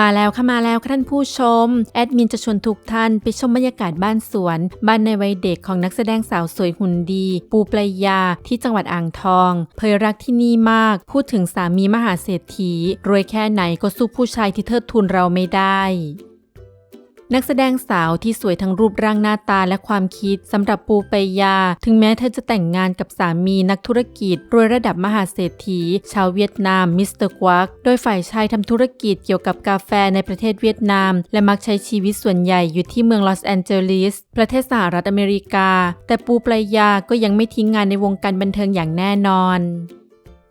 มาแล้วค่ะมาแล้วท่านผู้ชม แอดมินจะชวนทุกท่านไปชมบรรยากาศบ้านสวน บ้านในวัยเด็กของนักแสดงสาวสวยหุ่นดี ปูปลายาที่จังหวัดอ่างทอง เผยรักที่นี่มาก พูดถึงสามีมหาเศรษฐี รวยแค่ไหนก็สู้ผู้ชายที่เทิดทุนเราไม่ได้ นักแสดงสาวที่สวยทั้งรูปร่างหน้าตาและความคิดสำหรับปูปยา ถึงแม้เธอจะแต่งงานกับสามีนักธุรกิจรวยระดับมหาเศรษฐี ชาวเวียดนามมิสเตอร์กวักโดยฝ่ายชายทำธุรกิจเกี่ยวกับกาแฟในประเทศเวียดนาม และมักใช้ชีวิตส่วนใหญ่อยู่ที่เมืองลอสแอนเจลิสประเทศสหรัฐอเมริกา แต่ปูปายาก็ยังไม่ทิ้งงานในวงการบันเทิงอย่างแน่นอน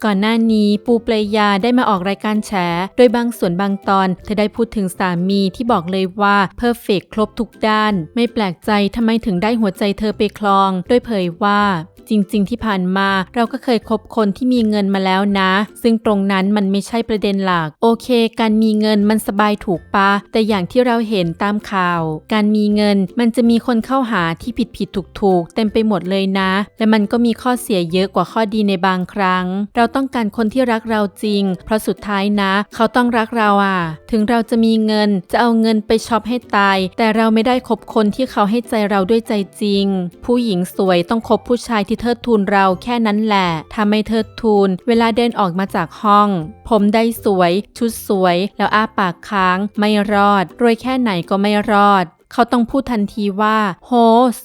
ก่อนหน้านี้ปูเปลยาได้มาออกรายการแฉ โดยบางส่วนบางตอน เธอได้พูดถึงสามีที่บอกเลยว่าเพอร์เฟกครบทุกด้าน ไม่แปลกใจทำไมถึงได้หัวใจเธอไปคลอง โดยเผยว่า จริง ๆ ที่ผ่านมา เราก็เคยคบคนที่มีเงินมาแล้วนะ ซึ่งตรงนั้นมันไม่ใช่ประเด็นหลัก โอเค การมีเงินมันสบายถูกปะแต่อย่างที่เราเห็นตามข่าว การมีเงินมันจะมีคนเข้าหาที่ผิดผิดถูกถูกเต็มไปหมดเลยนะ และมันก็มีข้อเสียเยอะกว่าข้อดีในบางครั้ง เราต้องการคนที่รักเราจริง เพราะสุดท้ายนะ เขาต้องรักเราอะ ถึงเราจะมีเงินจะเอาเงินไปช็อปให้ตาย แต่เราไม่ได้คบคนที่เขาให้ใจเราด้วยใจจริง ผู้หญิงสวยต้องคบผู้ชายที่เทิดทูนเราแค่นั้นแหละถ้าไม่เทิดทูน เวลาเดินออกมาจากห้อง ผมได้สวย ชุดสวย แล้วอ้าปากค้างไม่รอด รวยแค่ไหนก็ไม่รอดเขาต้องพูดทันทีว่า โห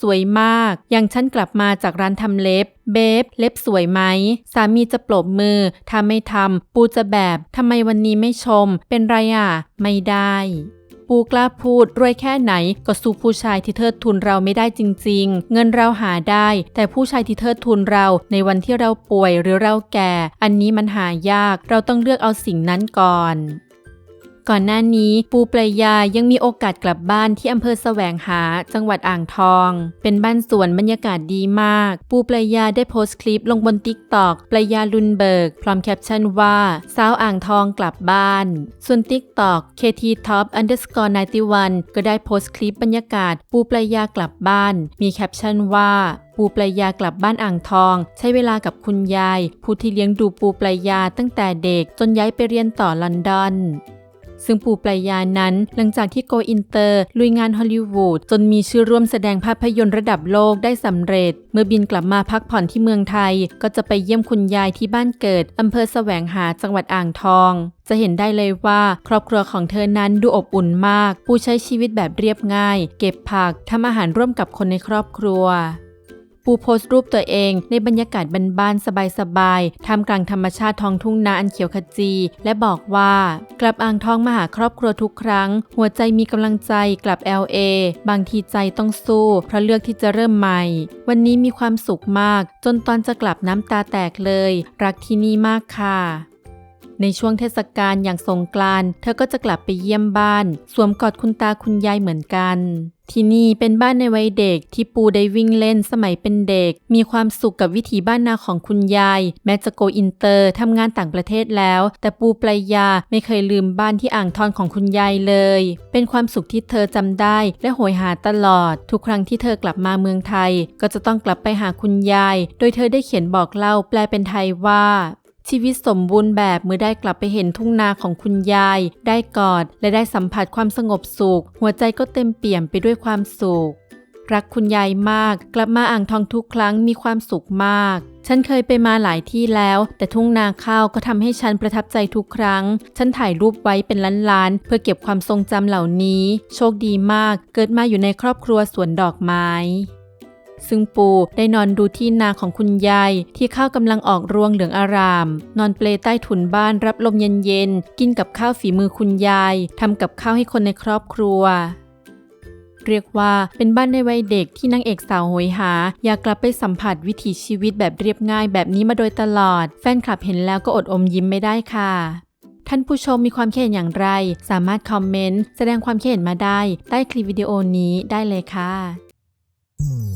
สวยมาก อย่างฉันกลับมาจากร้านทำเล็บ เบฟเล็บสวยไหม สามีจะปรบมือ ถ้าไม่ทำ ปูจะแบบ ทำไมวันนี้ไม่ชม เป็นไรอะ ไม่ได้ ปูกล้าพูดรวยแค่ไหน ก็สู้ผู้ชายที่เทิดทุนเราไม่ได้จริง ๆ เงินเราหาได้ แต่ผู้ชายที่เทิดทุนเราในวันที่เราป่วยหรือเราแก่ อันนี้มันหายาก เราต้องเลือกเอาสิ่งนั้นก่อน ก่อนหน้านี้ปูปรายายังมีโอกาสกลับบ้านที่อำเภอแสวงหา จังหวัดอ่างทอง เป็นบ้านสวนบรรยากาศดีมาก ปูปรายาได้โพสต์คลิปลงบนติ๊กตอกปรายาลุนเบิร์กพร้อมแคปชั่นว่าสาวอ่างทองกลับบ้าน ส่วนติ๊กตอก KT Top Underscore 91ก็ได้โพสต์คลิปบรรยากาศ ปูปรายากลับบ้าน มีแคปชั่นว่าปูปรายากลับบ้านอ่างทอง ใช้เวลากับคุณยาย ผู้ที่เลี้ยงดูปูปรายาตั้งแต่เด็กจนย้ายไปเรียนต่อลอนดอน ซึ่งปู่ปรายานั้นหลังจากที่โกอินเตอร์ ลุยงานฮอลลีวูดจนมีชื่อร่วมแสดงภาพยนตร์ระดับโลกได้สำเร็จ เมื่อบินกลับมาพักผ่อนที่เมืองไทย ก็จะไปเยี่ยมคุณยายที่บ้านเกิดอำเภอแสวงหาจังหวัดอ่างทอง จะเห็นได้เลยว่าครอบครัวของเธอนั้นดูอบอุ่นมากปูใช้ชีวิตแบบเรียบง่าย เก็บผักทำอาหารร่วมกับคนในครอบครัว ปูโพสต์รูปตัวเอง ในบรรยากาศบ้านๆสบายๆท่ามกลางธรรมชาติท้องทุ่งนาอันเขียวขจี และบอกว่า กลับอ่างทองมาหาครอบครัวทุกครั้ง หัวใจมีกำลังใจกลับ LA บางทีใจต้องสู้ เพราะเลือกที่จะเริ่มใหม่ วันนี้มีความสุขมาก จนตอนจะกลับน้ำตาแตกเลย รักที่นี่มากค่ะ ในช่วงเทศกาลอย่างสงกรานต์เธอก็จะกลับไปเยี่ยมบ้าน สวมกอดคุณตาคุณยายเหมือนกันที่นี่เป็นบ้านในวัยเด็กที่ปูได้วิ่งเล่นสมัยเป็นเด็ก มีความสุขกับวิถีบ้านนาของคุณยาย แม้จะโกอินเตอร์ทำงานต่างประเทศแล้ว แต่ปูปรายาไม่เคยลืมบ้านที่อ่างทองของคุณยายเลย เป็นความสุขที่เธอจำได้และโหยหาตลอด ทุกครั้งที่เธอกลับมาเมืองไทย ก็จะต้องกลับไปหาคุณยาย โดยเธอได้เขียนบอกเล่าแปลเป็นไทยว่า ชีวิตสมบูรณ์แบบเมื่อได้กลับไปเห็นทุ่งนาของคุณยาย ได้กอด และได้สัมผัสความสงบสุข หัวใจก็เต็มเปี่ยมไปด้วยความสุข รักคุณยายมาก กลับมาอ่างทองทุกครั้งมีความสุขมาก ฉันเคยไปมาหลายที่แล้ว แต่ทุ่งนาข้าวก็ทำให้ฉันประทับใจทุกครั้ง ฉันถ่ายรูปไว้เป็นล้านๆ เพื่อเก็บความทรงจำเหล่านี้ โชคดีมาก เกิดมาอยู่ในครอบครัวสวนดอกไม้ ซึ่งปูได้นอนดูที่นาของคุณยาย ที่ข้าวกำลังออกรวงเหลืองอาราม นอนเปลใต้ถุนบ้านรับลมเย็นๆ กินกับข้าวฝีมือคุณยายทำกับข้าวให้คนในครอบครัวเรียกว่าเป็นบ้านในวัยเด็กที่นางเอกสาวโหยหา อยากกลับไปสัมผัสวิถีชีวิตแบบเรียบง่ายแบบนี้มาโดยตลอด แฟนคลับเห็นแล้วก็อดอมยิ้มไม่ได้ค่ะ ท่านผู้ชมมีความคิดเห็นอย่างไร สามารถคอมเมนต์ แสดงความคิดเห็นมาได้ ใต้คลิปวิดีโอนี้ได้เลยค่ะ「